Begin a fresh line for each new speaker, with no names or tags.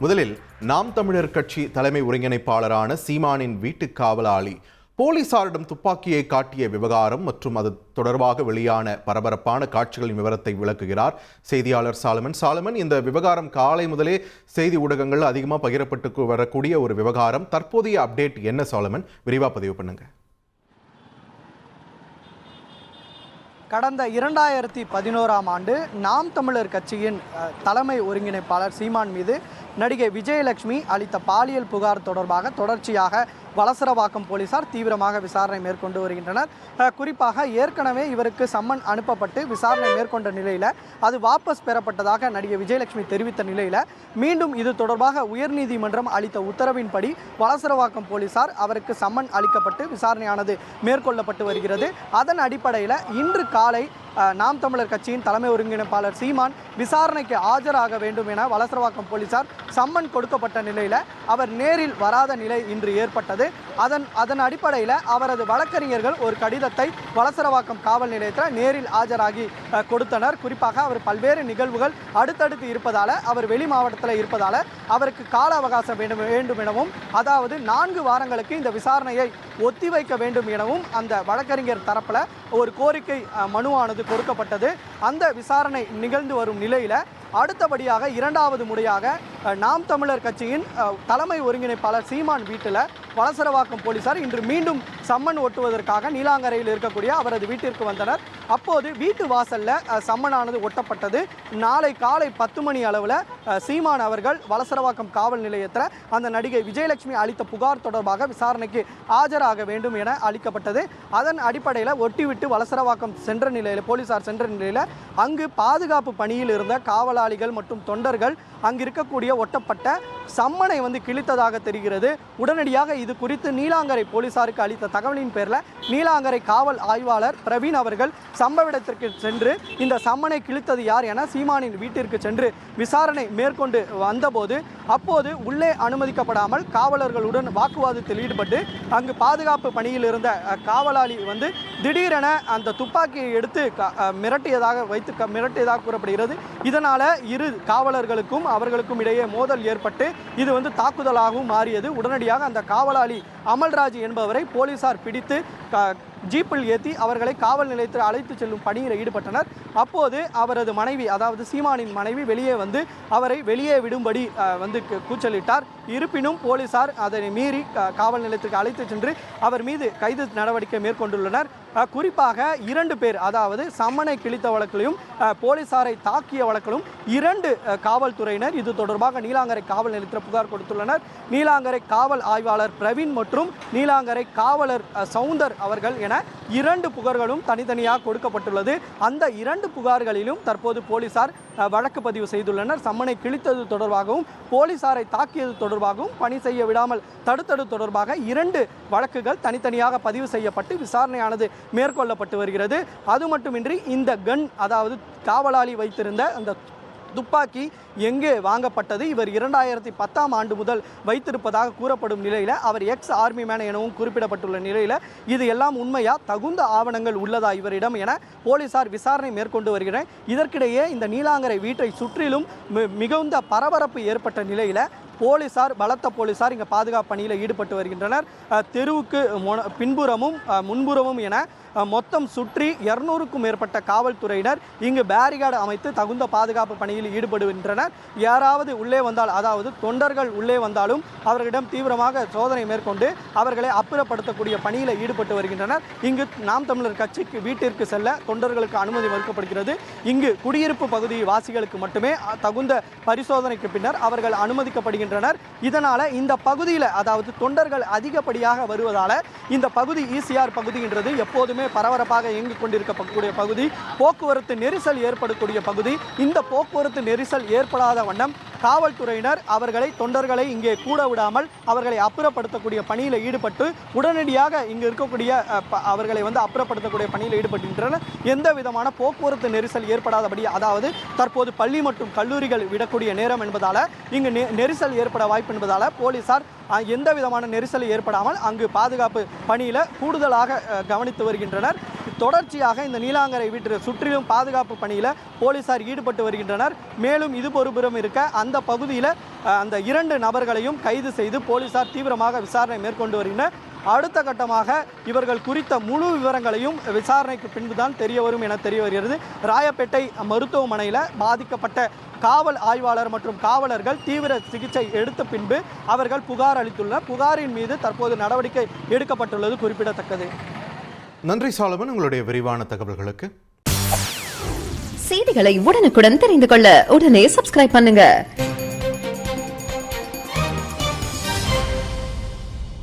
முதலில் நாம் தமிழர் கட்சி தலைமை ஒருங்கிணைப்பாளரான சீமானின் வீட்டு காவலாளி போலீசாரிடம் துப்பாக்கியை காட்டிய விவகாரம் மற்றும் அது தொடர்பாக வெளியான பரபரப்பான காட்சிகளின் விவரத்தை விளக்குகிறார் செய்தியாளர் சாலமன். சாலமன் இந்த விவகாரம் காலை முதலே செய்தி ஊடகங்கள் அதிகமாக பகிரப்பட்டு வரக்கூடிய ஒரு விவகாரம். தற்போதைய அப்டேட் என்ன சாலமன்? விரிவாக பதிவு பண்ணுங்க.
கடந்த இரண்டாயிரத்தி பதினோராம் ஆண்டு நாம் தமிழர் கட்சியின் தலைமை ஒருங்கிணைப்பாளர் சீமான் மீது நடிகை விஜயலட்சுமி அளித்த பாலியல் புகார் தொடர்பாக தொடர்ச்சியாக வலசரவாக்கம் போலீசார் தீவிரமாக விசாரணை மேற்கொண்டு வருகின்றனர். குறிப்பாக ஏற்கனவே இவருக்கு சம்மன் அனுப்பப்பட்டு விசாரணை மேற்கொண்ட நிலையில் அது வாபஸ் பெறப்பட்டதாக நடிகை விஜயலட்சுமி தெரிவித்த நிலையில் மீண்டும் இது தொடர்பாக உயர்நீதிமன்றம் அளித்த உத்தரவின்படி வலசரவாக்கம் போலீசார் அவருக்கு சம்மன் அளிக்கப்பட்டு விசாரணையானது மேற்கொள்ளப்பட்டு வருகிறது. அதன் அடிப்படையில் இன்று காலை நாம் தமிழர் கட்சியின் தலைமை ஒருங்கிணைப்பாளர் சீமான் விசாரணைக்கு ஆஜராக வேண்டும் என வலசரவாக்கம் போலீசார் சம்மன் கொடுக்கப்பட்ட நிலையில் அவர் நேரில் வராத நிலை இன்று ஏற்பட்டது. அதன் அதன் அடிப்படையில் அவரது வழக்கறிஞர்கள் ஒரு கடிதத்தை வலசரவாக்கம் காவல் நிலையத்தில் நேரில் ஆஜராகி கொடுத்தனர். குறிப்பாக அவர் பல்வேறு நிகழ்வுகள் அடுத்தடுத்து இருப்பதால் அவர் வெளி மாவட்டத்தில் இருப்பதால் அவருக்கு கால அவகாசம் வேண்டும் வேண்டும் எனவும் அதாவது நான்கு வாரங்களுக்கு இந்த விசாரணையை ஒத்திவைக்க வேண்டும் எனவும் அந்த வழக்கறிஞர் தரப்பில் ஒரு கோரிக்கை மனுவானது கொடுக்கப்பட்டது. அந்த விசாரணை நிகழ்ந்து வரும் நிலையில் அடுத்தபடியாக இரண்டாவது முறையாக நாம் தமிழர் கட்சியின் தலைமை ஒருங்கிணைப்பாளர் சீமான் வீட்டில் வலசரவாக்கம் போலீசார் இன்று மீண்டும் சம்மன் ஒட்டுவதற்காக நீலாங்கரையில் இருக்கக்கூடிய அவரது வீட்டிற்கு வந்தனர். அப்போது வீட்டு வாசலில் சம்மனானது ஒட்டப்பட்டது. நாளை காலை பத்து மணி அளவில் சீமான் அவர்கள் வலசரவாக்கம் காவல் நிலையத்தில் அந்த நடிகை விஜயலட்சுமி அளித்த புகார் தொடர்பாக விசாரணைக்கு ஆஜராக வேண்டும் என அளிக்கப்பட்டது. அதன் அடிப்படையில் ஒட்டிவிட்டு வலசரவாக்கம் சென்ற நிலையில் போலீசார் சென்ற நிலையில் அங்கு பாதுகாப்பு பணியில் இருந்த போராளிகள் மற்றும் தொண்டர்கள் அங்கு இருக்கக்கூடிய ஒட்டப்பட்ட சம்மனை வந்து கிழித்ததாக தெரிகிறது. உடனடியாக இது குறித்து நீலாங்கரை போலீசாருக்கு அளித்த தகவலின் பேரில் நீலாங்கரை காவல் ஆய்வாளர் பிரவீன் அவர்கள் சம்பவ இடத்திற்கு சென்று இந்த சம்மனை கிழித்தது யார் என சீமானின் வீட்டிற்கு சென்று விசாரணை மேற்கொண்டு வந்தபோது அப்போது உள்ளே அனுமதிக்கப்படாமல் காவலர்களுடன் வாக்குவாதத்தில் ஈடுபட்டு அங்கு பாதுகாப்பு பணியில் இருந்த காவலாளி வந்து திடீரென அந்த துப்பாக்கியை எடுத்து மிரட்டியதாக வைத்து க- மிரட்டியதாக கூறப்படுகிறது. இதனால் இரு காவலர்களுக்கும் அவர்களுக்கும் இடையே மோதல் ஏற்பட்டு இது வந்து தாக்குதலாகவும் மாறியது. உடனடியாக அந்த காவலாளி அமல்ராஜ் என்பவரை போலீசார் பிடித்து ஜீப்பில் ஏற்றி அவர்களை காவல் நிலையத்தில் அழைத்து செல்லும் பணியில் ஈடுபட்டனர். அப்போது அவரது மனைவி அதாவது சீமானின் மனைவி வெளியே வந்து அவரை வெளியே விடும்படி வந்து கூச்சலிட்டார். இருப்பினும் போலீசார் அதனை மீறி காவல் நிலையத்திற்கு அழைத்து சென்று அவர் மீது கைது நடவடிக்கை மேற்கொண்டுள்ளனர். குறிப்பாக இரண்டு பேர் அதாவது சம்மனை கிழித்த வழக்கிலும் போலீசாரை தாக்கிய வழக்கிலும் இரண்டு காவல்துறையினர் இது தொடர்பாக நீலாங்கரை காவல் நிலையத்தில் புகார் கொடுத்துள்ளனர். நீலாங்கரை காவல் ஆய்வாளர் பிரவீன் மற்றும் நீலாங்கரை காவலர் சவுந்தர் அவர்கள் என இரண்டு புகார்களும் தனித்தனியாக கொடுக்கப்பட்டுள்ளது. அந்த இரண்டு புகார்களிலும் தற்போது போலீசார் வழக்கு பதிவு செய்துள்ளனர். சம்மனை கிழித்தது தொடர்பாகவும் போலீசாரை தாக்கியது தொடர்பாகவும் பணி செய்ய விடாமல் தடுத்தது தொடர்பாக இரண்டு வழக்குகள் தனித்தனியாக பதிவு செய்யப்பட்டு விசாரணையானது மேற்கொள்ளப்பட்டு வருகிறது. அது மட்டுமின்றி இந்த கன் அதாவது காவலாளி வைத்திருந்த அந்த துப்பாக்கி எங்கே வாங்கப்பட்டது? இவர் இரண்டாயிரத்தி பத்தாம் ஆண்டு முதல் வைத்திருப்பதாக கூறப்படும் நிலையில் அவர் எக்ஸ் ஆர்மி மேன் எனவும் குறிப்பிடப்பட்டுள்ள நிலையில் இது எல்லாம் உண்மையா? தகுந்த ஆவணங்கள் உள்ளதா இவரிடம் என போலீசார் விசாரணை மேற்கொண்டு வருகிறேன். இதற்கிடையே இந்த நீலாங்கரை வீட்டை சுற்றிலும் மிகுந்த பரபரப்பு ஏற்பட்ட நிலையில் போலீசார் பலத்த போலீசார் இங்கே பாதுகாப்பு பணியில் ஈடுபட்டு வருகின்றனர். தெருவுக்கு மொன- பின்புறமும் முன்புறமும் என மொத்தம் சுற்றி இருநூறுக்கும் மேற்பட்ட காவல்துறையினர் இங்கு பேரிகார்டு அமைத்து தகுந்த பாதுகாப்பு பணியில் ஈடுபடுகின்றனர். யாராவது உள்ளே வந்தால் அதாவது தொண்டர்கள் உள்ளே வந்தாலும் அவர்களிடம் தீவிரமாக சோதனை மேற்கொண்டு அவர்களை அப்புறப்படுத்தக்கூடிய பணியில் ஈடுபட்டு வருகின்றனர். இங்கு நாம் தமிழர் கட்சிக்கு வீட்டிற்கு செல்ல தொண்டர்களுக்கு அனுமதி மறுக்கப்படுகிறது. இங்கு குடியிருப்பு பகுதி வாசிகளுக்கு மட்டுமே தகுந்த பரிசோதனைக்கு பின்னர் அவர்கள் அனுமதிக்கப்படுகின்றனர். இதனால் இந்த பகுதியில் அதாவது தொண்டர்கள் அதிகப்படியாக வருவதால் இந்த பகுதி ஈசிஆர் பகுதின்றது எப்போதுமே பரபரப்பாக இயங்கிக் கொண்டிருக்கக்கூடிய பகுதி. போக்குவரத்து நெரிசல் ஏற்படக்கூடிய பகுதி. இந்த போக்குவரத்து நெரிசல் ஏற்படாத வண்ணம் காவல்துறையினர் அவர்களை தொண்டர்களை இங்கே கூட விடாமல் அவர்களை அப்புறப்படுத்தக்கூடிய பணியில் ஈடுபட்டு உடனடியாக இங்கு இருக்கக்கூடிய அவர்களை வந்து அப்புறப்படுத்தக்கூடிய பணியில் ஈடுபட்டுகின்றனர் எந்த விதமான போக்குவரத்து நெரிசல் ஏற்படாதபடி அதாவது தற்போது பள்ளி மற்றும் கல்லூரிகள் விடக்கூடிய நேரம் என்பதால் இங்கு நெரிசல் ஏற்பட வாய்ப்பு என்பதால் போலீசார் எந்த விதமான நெரிசல் ஏற்படாமல் அங்கு பாதுகாப்பு பணியில் கூடுதலாக கவனித்து வருகின்றனர். தொடர்ச்சியாக இந்த நீலாங்கரை வீட்டு சுற்றிலும் பாதுகாப்பு பணியில் போலீசார் ஈடுபட்டு வருகின்றனர். மேலும் இது ஒருபுறம் இருக்க அந்த பகுதியில் அந்த இரண்டு நபர்களையும் கைது செய்து போலீசார் தீவிரமாக விசாரணை மேற்கொண்டு வருகின்றனர். அடுத்த கட்டமாக இவர்கள் குறித்த முழு விவரங்களையும் விசாரணைக்கு பின்புதான் தெரிய வரும் என தெரிய வருகிறது. ராயப்பேட்டை மருத்துவமனையில் பாதிக்கப்பட்ட காவல் ஆய்வாளர் மற்றும் காவலர்கள் தீவிர சிகிச்சை எடுத்த பின்பு அவர்கள் புகார் அளித்துள்ளனர். புகாரின் மீது தற்போது நடவடிக்கை எடுக்கப்பட்டுள்ளது குறிப்பிடத்தக்கது.
நன்றி சாலமன் உங்களுடைய விரிவான தகவல்களுக்கு.
செய்திகளை உடனுக்குடன் தெரிந்து கொள்ள உடனே சப்ஸ்கிரைப் பண்ணுங்க.